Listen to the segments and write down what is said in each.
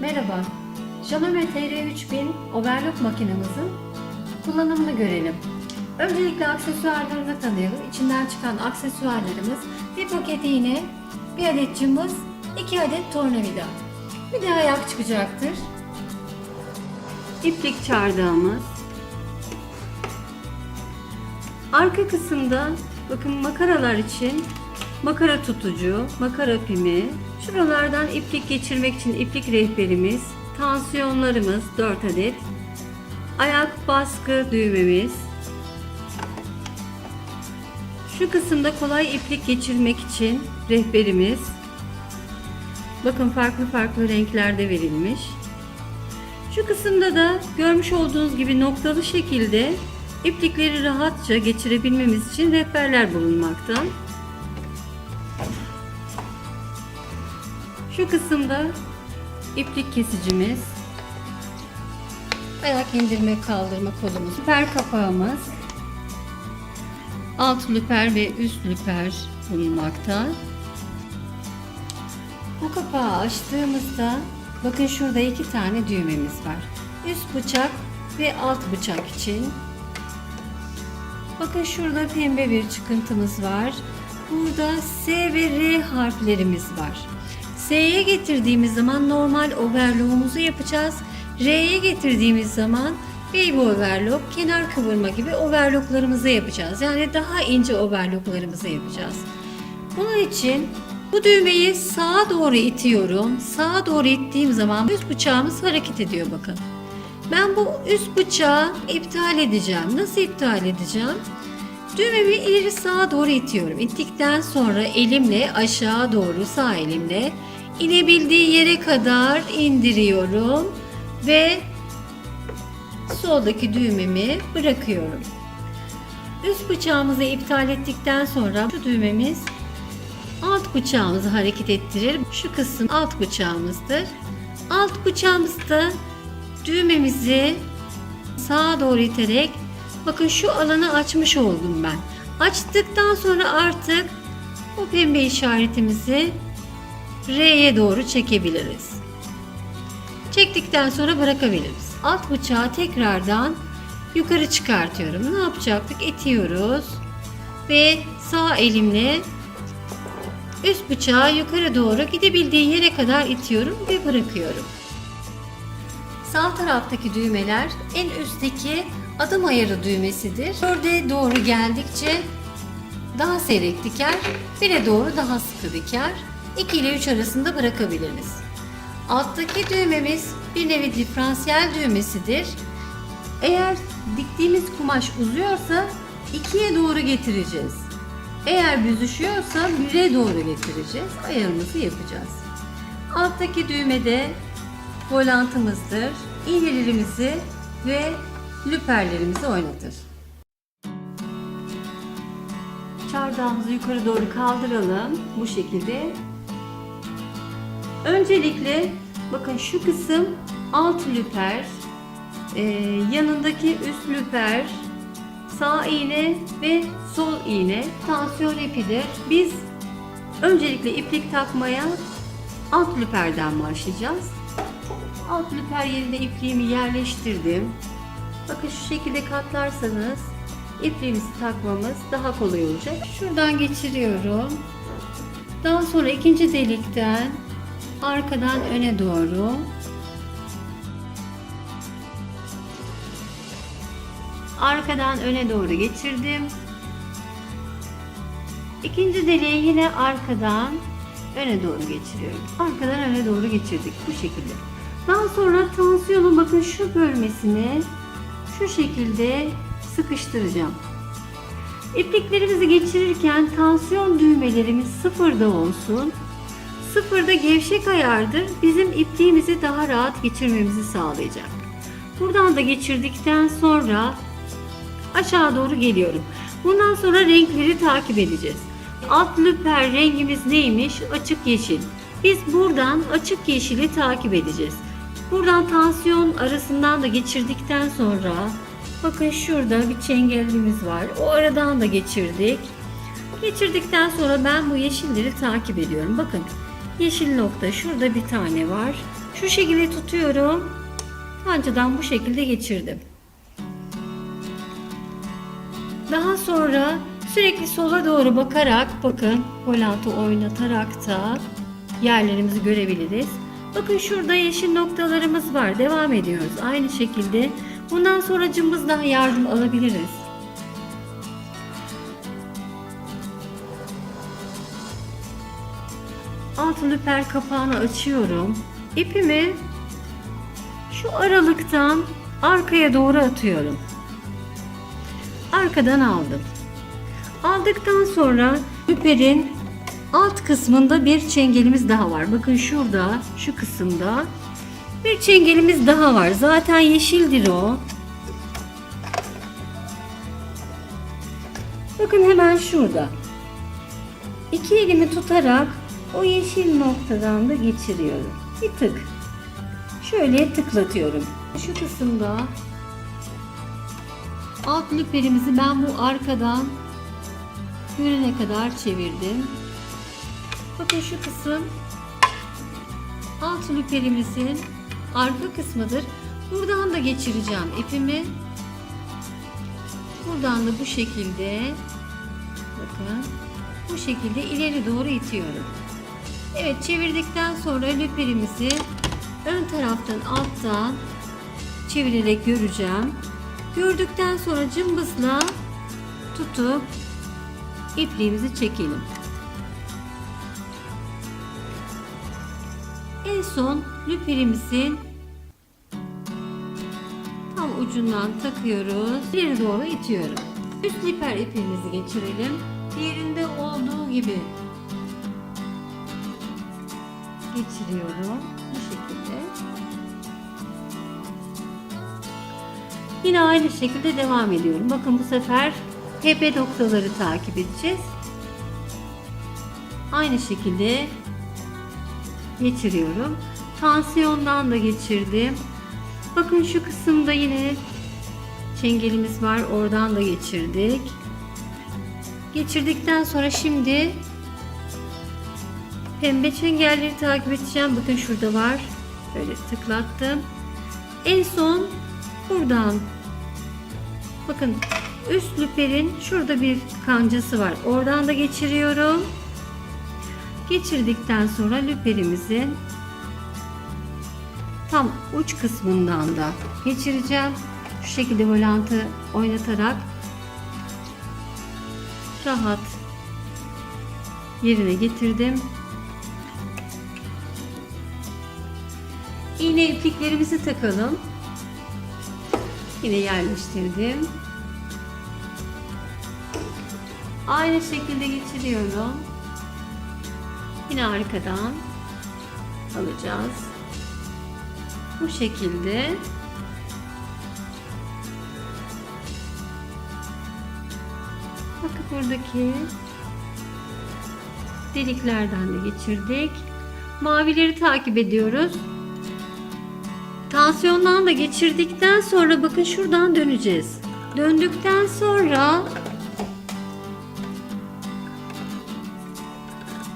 Merhaba, Janome TR3000 overlock makinemizin kullanımını görelim. Öncelikle aksesuarlarını tanıyalım. İçinden çıkan aksesuarlarımız bir paket iğne, bir adet cımbız, iki adet tornavida. Bir de ayak çıkacaktır. İplik çardağımız. Arka kısımda bakın makaralar için makara tutucu, makara pimi, şuralardan iplik geçirmek için iplik rehberimiz, tansiyonlarımız 4 adet, ayak baskı düğmemiz, şu kısımda kolay iplik geçirmek için rehberimiz, bakın farklı farklı renklerde verilmiş. Şu kısımda da görmüş olduğunuz gibi noktalı şekilde iplikleri rahatça geçirebilmemiz için rehberler bulunmakta. Şu kısımda iplik kesicimiz, ayak indirme kaldırma kolumuz, lüper kapağımız, alt lüper ve üst lüper bulunmakta. Bu kapağı açtığımızda bakın şurada iki tane düğmemiz var. Üst bıçak ve alt bıçak için. Bakın şurada pembe bir çıkıntımız var. Burada S ve R harflerimiz var. S'ye getirdiğimiz zaman normal overlock'umuzu yapacağız. R'ye getirdiğimiz zaman baby overlock, kenar kıvırma gibi overlocklarımızı yapacağız. Yani daha ince overlocklarımızı yapacağız. Bunun için bu düğmeyi sağa doğru itiyorum. Sağa doğru ittiğim zaman üst bıçağımız hareket ediyor bakın. Ben bu üst bıçağı iptal edeceğim. Nasıl iptal edeceğim? Düğmemi ileri sağa doğru itiyorum. İttikten sonra elimle aşağı doğru sağ elimle inebildiği yere kadar indiriyorum ve soldaki düğmemi bırakıyorum. Üst bıçağımızı iptal ettikten sonra şu düğmemiz alt bıçağımızı hareket ettirir. Şu kısım alt bıçağımızdır. Alt bıçağımızda düğmemizi sağa doğru iterek bakın şu alanı açmış oldum ben. Açtıktan sonra artık o pembe işaretimizi R'ye doğru çekebiliriz. Çektikten sonra bırakabiliriz. Alt bıçağı tekrardan yukarı çıkartıyorum. Ne yapacaktık? İtiyoruz ve sağ elimle üst bıçağı yukarı doğru gidebildiği yere kadar itiyorum ve bırakıyorum. Sağ taraftaki düğmeler en üstteki adım ayarı düğmesidir. Dörde doğru geldikçe daha seyrek diker, 1'e doğru daha sıkı diker. 2 ile 3 arasında bırakabiliriz. Alttaki düğmemiz bir nevi diferansiyel düğmesidir. Eğer diktiğimiz kumaş uzuyorsa 2'ye doğru getireceğiz. Eğer büzüşüyorsa 1'e doğru getireceğiz. Ayarımızı yapacağız. Alttaki düğmede volantımızdır. İğnelerimizi ve lüperlerimizi oynatır. Çardağımızı yukarı doğru kaldıralım. Bu şekilde. Öncelikle bakın şu kısım alt lüper, ee, yanındaki üst lüper, sağ iğne ve sol iğne tansiyon ipidir. Biz öncelikle iplik takmaya alt lüperden başlayacağız. Alt lüper yerine ipliğimi yerleştirdim. Bakın şu şekilde katlarsanız ipliğimizi takmamız daha kolay olacak. Şuradan geçiriyorum. Daha sonra ikinci delikten arkadan öne doğru arkadan öne doğru geçirdim. İkinci deliği yine arkadan öne doğru geçiriyorum. Arkadan öne doğru geçirdik bu şekilde. Daha sonra tansiyonun bakın şu bölmesini şu şekilde sıkıştıracağım. İpliklerimizi geçirirken tansiyon düğmelerimiz sıfırda olsun. Sıfırda gevşek ayardır. Bizim ipliğimizi daha rahat geçirmemizi sağlayacak. Buradan da geçirdikten sonra aşağı doğru geliyorum. Bundan sonra renkleri takip edeceğiz. Alt lüper rengimiz neymiş? Açık yeşil. Biz buradan açık yeşili takip edeceğiz. Buradan tansiyon arasından da geçirdikten sonra bakın şurada bir çengelimiz var. O aradan da geçirdik. Geçirdikten sonra ben bu yeşilleri takip ediyorum. Bakın yeşil nokta şurada bir tane var. Şu şekilde tutuyorum. Kancadan bu şekilde geçirdim. Daha sonra sürekli sola doğru bakarak bakın volantı oynatarak da yerlerimizi görebiliriz. Bakın şurada yeşil noktalarımız var. Devam ediyoruz. Aynı şekilde bundan sonra cımbızdan yardım alabiliriz. Alt lüper kapağını açıyorum. İpimi şu aralıktan arkaya doğru atıyorum. Arkadan aldım. Aldıktan sonra lüperin alt kısmında bir çengelimiz daha var. Bakın şurada, şu kısımda bir çengelimiz daha var. Zaten yeşildir o. Bakın hemen şurada. İki elimi tutarak o yeşil noktadan da geçiriyorum. Bir tık. Şöyle tıklatıyorum. Şu kısımda alt lüperimizi ben bu arkadan görene kadar çevirdim. Bakın şu kısım alt lüperimizin arka kısmıdır. Buradan da geçireceğim ipimi. Buradan da bu şekilde bakın bu şekilde ileri doğru itiyorum. Evet çevirdikten sonra lüperimizi ön taraftan alttan çevirerek göreceğim. Gördükten sonra cımbızla tutup ipliğimizi çekelim. En son lüperimizin tam ucundan takıyoruz. İleri doğru itiyorum. Üst liper ipimizi geçirelim. Diğerinde olduğu gibi geçiriyorum. Bu şekilde. Yine aynı şekilde devam ediyorum. Bakın bu sefer tepe noktaları takip edeceğiz. Aynı şekilde geçiriyorum. Tansiyondan da geçirdim. Bakın şu kısımda yine çengelimiz var. Oradan da geçirdik. Geçirdikten sonra şimdi pembe çengelleri takip edeceğim. Bakın şurada var. Böyle tıklattım. En son buradan bakın üst lüperin şurada bir kancası var. Oradan da geçiriyorum. Geçirdikten sonra lüperimizin tam uç kısmından da geçireceğim. Şu şekilde volantı oynatarak rahat yerine getirdim. İğne ipliklerimizi takalım. Yine yerleştirdim. Aynı şekilde geçiriyorum. Yine arkadan alacağız. Bu şekilde Bakın buradaki deliklerden de geçirdik. Mavileri takip ediyoruz. Tansiyondan da geçirdikten sonra bakın şuradan döneceğiz. Döndükten sonra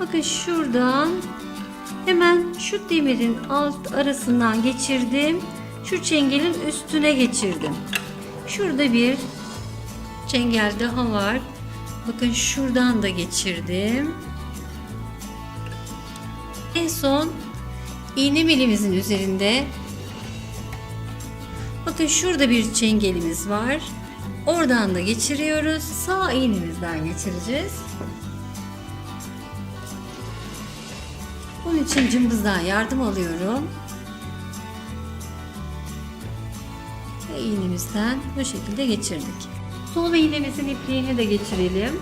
bakın şuradan hemen şu demirin alt arasından geçirdim. Şu çengelin üstüne geçirdim. Şurada bir çengel daha var. Bakın şuradan da geçirdim. En son iğne milimizin üzerinde bakın şurada bir çengelimiz var. Oradan da geçiriyoruz. Sağ iğnemizden geçireceğiz. Bunun için cımbızdan yardım alıyorum. Ve iğnemizden bu şekilde geçirdik. Sol iğnemizin ipliğini de geçirelim.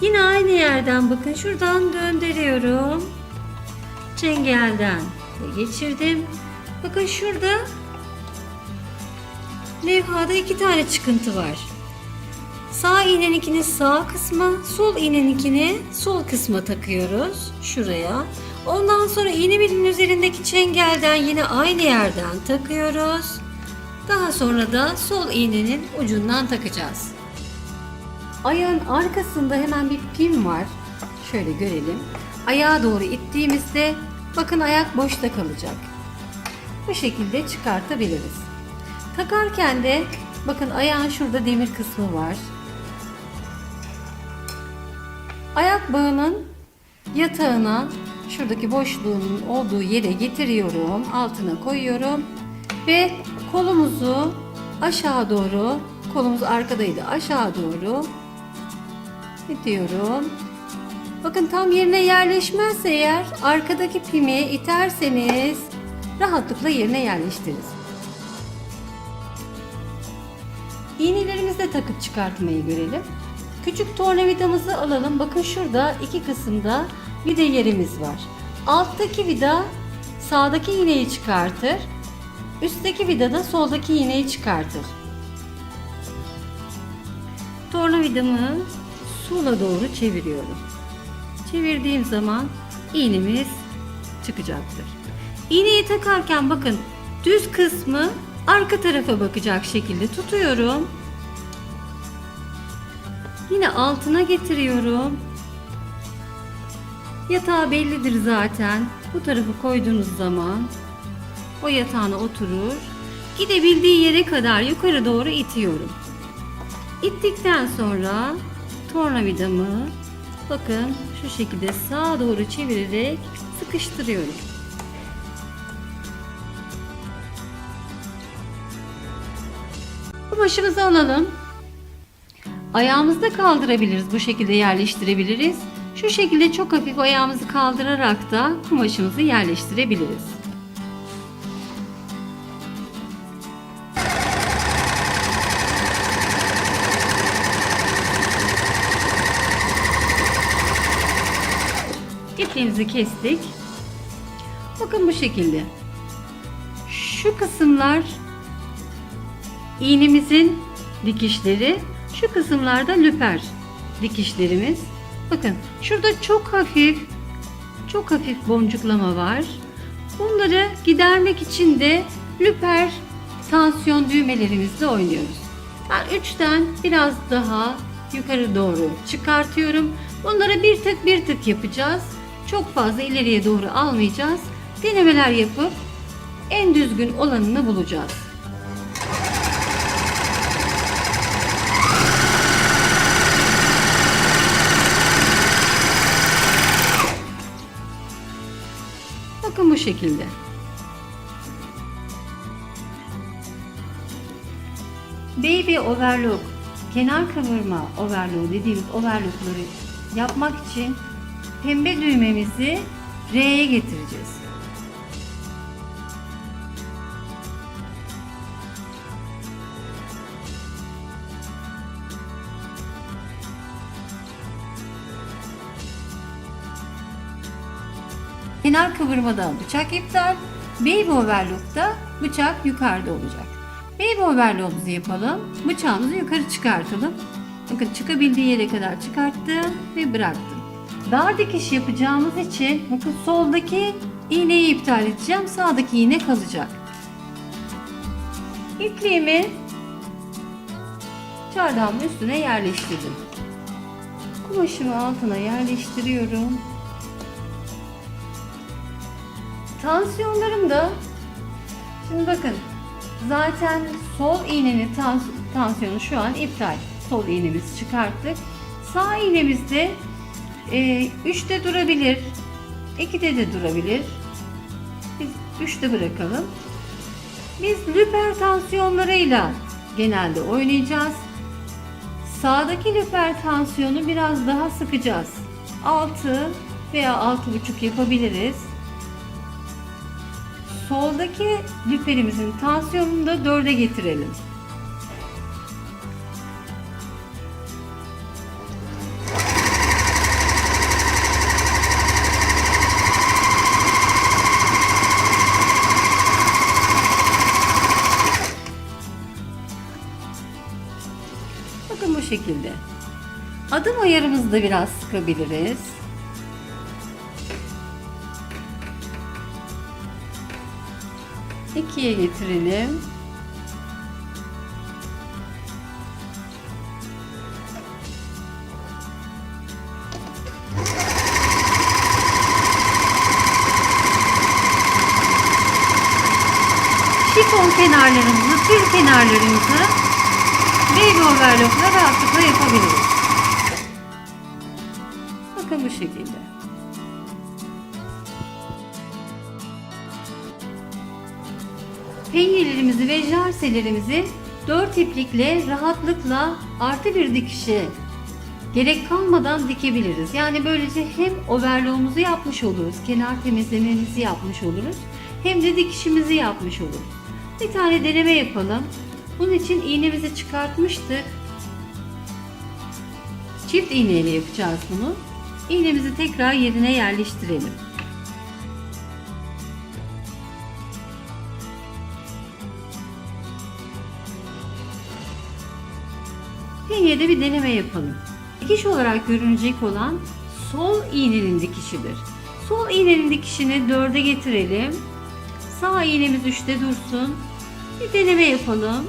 Yine aynı yerden bakın şuradan döndürüyorum. Çengelden ve geçirdim. Bakın şurada levhada iki tane çıkıntı var. Sağ iğneninkini sağ kısma, sol iğneninkini sol kısma takıyoruz. Şuraya. Ondan sonra iğne bilimin üzerindeki çengelden yine aynı yerden takıyoruz. Daha sonra da sol iğnenin ucundan takacağız. Ayağın arkasında hemen bir pin var. Şöyle görelim. Ayağa doğru ittiğimizde bakın ayak boşta kalacak. Bu şekilde çıkartabiliriz. Takarken de bakın ayağın şurada demir kısmı var. Ayak bağının yatağına şuradaki boşluğun olduğu yere getiriyorum. Altına koyuyorum ve kolumuzu aşağı doğru, kolumuz arkadaydı aşağı doğru itiyorum. Bakın tam yerine yerleşmezse eğer arkadaki pimi iterseniz rahatlıkla yerine yerleştiririz. İğnelerimizi takıp çıkartmayı görelim. Küçük tornavidamızı alalım. Bakın şurada iki kısımda vida yerimiz var. Alttaki vida sağdaki iğneyi çıkartır. Üstteki vida da soldaki iğneyi çıkartır. Tornavidamı sola doğru çeviriyorum. Çevirdiğim zaman iğnemiz çıkacaktır. İğneyi takarken bakın düz kısmı arka tarafa bakacak şekilde tutuyorum. Yine altına getiriyorum. Yatağı bellidir zaten. Bu tarafı koyduğunuz zaman o yatağına oturur. Gidebildiği yere kadar yukarı doğru itiyorum. İttikten sonra tornavidamı bakın şu şekilde sağa doğru çevirerek sıkıştırıyorum. Kumaşımızı alalım. Ayağımızı da kaldırabiliriz. Bu şekilde yerleştirebiliriz. Şu şekilde çok hafif ayağımızı kaldırarak da kumaşımızı yerleştirebiliriz. İpliğimizi kestik. Bakın bu şekilde. Şu kısımlar iğnemizin dikişleri, şu kısımlarda lüper dikişlerimiz. Bakın şurada çok hafif çok hafif boncuklama var. Bunları gidermek için de lüper tansiyon düğmelerimizle oynuyoruz. Ben 3'ten biraz daha yukarı doğru çıkartıyorum. Bunları bir tık bir tık yapacağız. Çok fazla ileriye doğru almayacağız. Denemeler yapıp en düzgün olanını bulacağız. Şekilde. Baby overlock, kenar kıvırma overlock dediğimiz overlockları yapmak için pembe düğmemizi R'ye getireceğiz. Kenar kıvırmada bıçak iptal, baby overlock'ta bıçak yukarıda olacak. Baby overlock'umuzu yapalım. Bıçağımızı yukarı çıkartalım. Bakın çıkabildiği yere kadar çıkarttım ve bıraktım. Dar dikiş yapacağımız için bakın soldaki iğneyi iptal edeceğim. Sağdaki iğne kalacak. İpliğimi çardağımın üstüne yerleştirdim. Kumaşımı altına yerleştiriyorum. Tansiyonlarım da şimdi bakın zaten sol iğnenin tans tansiyonu şu an iptal. Sol iğnemizi çıkarttık. Sağ iğnemizde e, 3'te durabilir. 2'de de durabilir. Biz 3'te bırakalım. Biz lüper tansiyonlarıyla genelde oynayacağız. Sağdaki lüper tansiyonu biraz daha sıkacağız. 6 veya 6,5 yapabiliriz. Soldaki lüperimizin tansiyonunu da 4'e getirelim. Bakın bu şekilde. Adım ayarımızı da biraz sıkabiliriz. 2'ye getirelim. Şifon kenarlarımızı, tül kenarlarımızı baby overlock'la rahatlıkla yapabiliriz. Bakın bu şekilde. Penyelerimizi ve jarselerimizi dört iplikle rahatlıkla artı bir dikişe gerek kalmadan dikebiliriz. Yani böylece hem overlock'umuzu yapmış oluruz, kenar temizlememizi yapmış oluruz, hem de dikişimizi yapmış oluruz. Bir tane deneme yapalım. Bunun için iğnemizi çıkartmıştık. Çift iğneyle yapacağız bunu. İğnemizi tekrar yerine yerleştirelim. Penyede bir deneme yapalım. Dikiş olarak görünecek olan sol iğnenin dikişidir. Sol iğnenin dikişini dörde getirelim. Sağ iğnemiz üçte dursun. Bir deneme yapalım.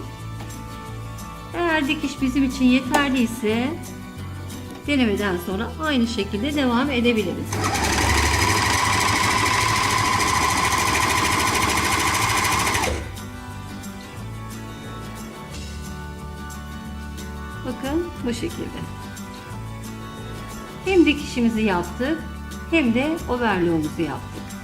Eğer dikiş bizim için yeterliyse denemeden sonra aynı şekilde devam edebiliriz. Bu şekilde. Hem dikişimizi yaptık hem de overlock'umuzu yaptık.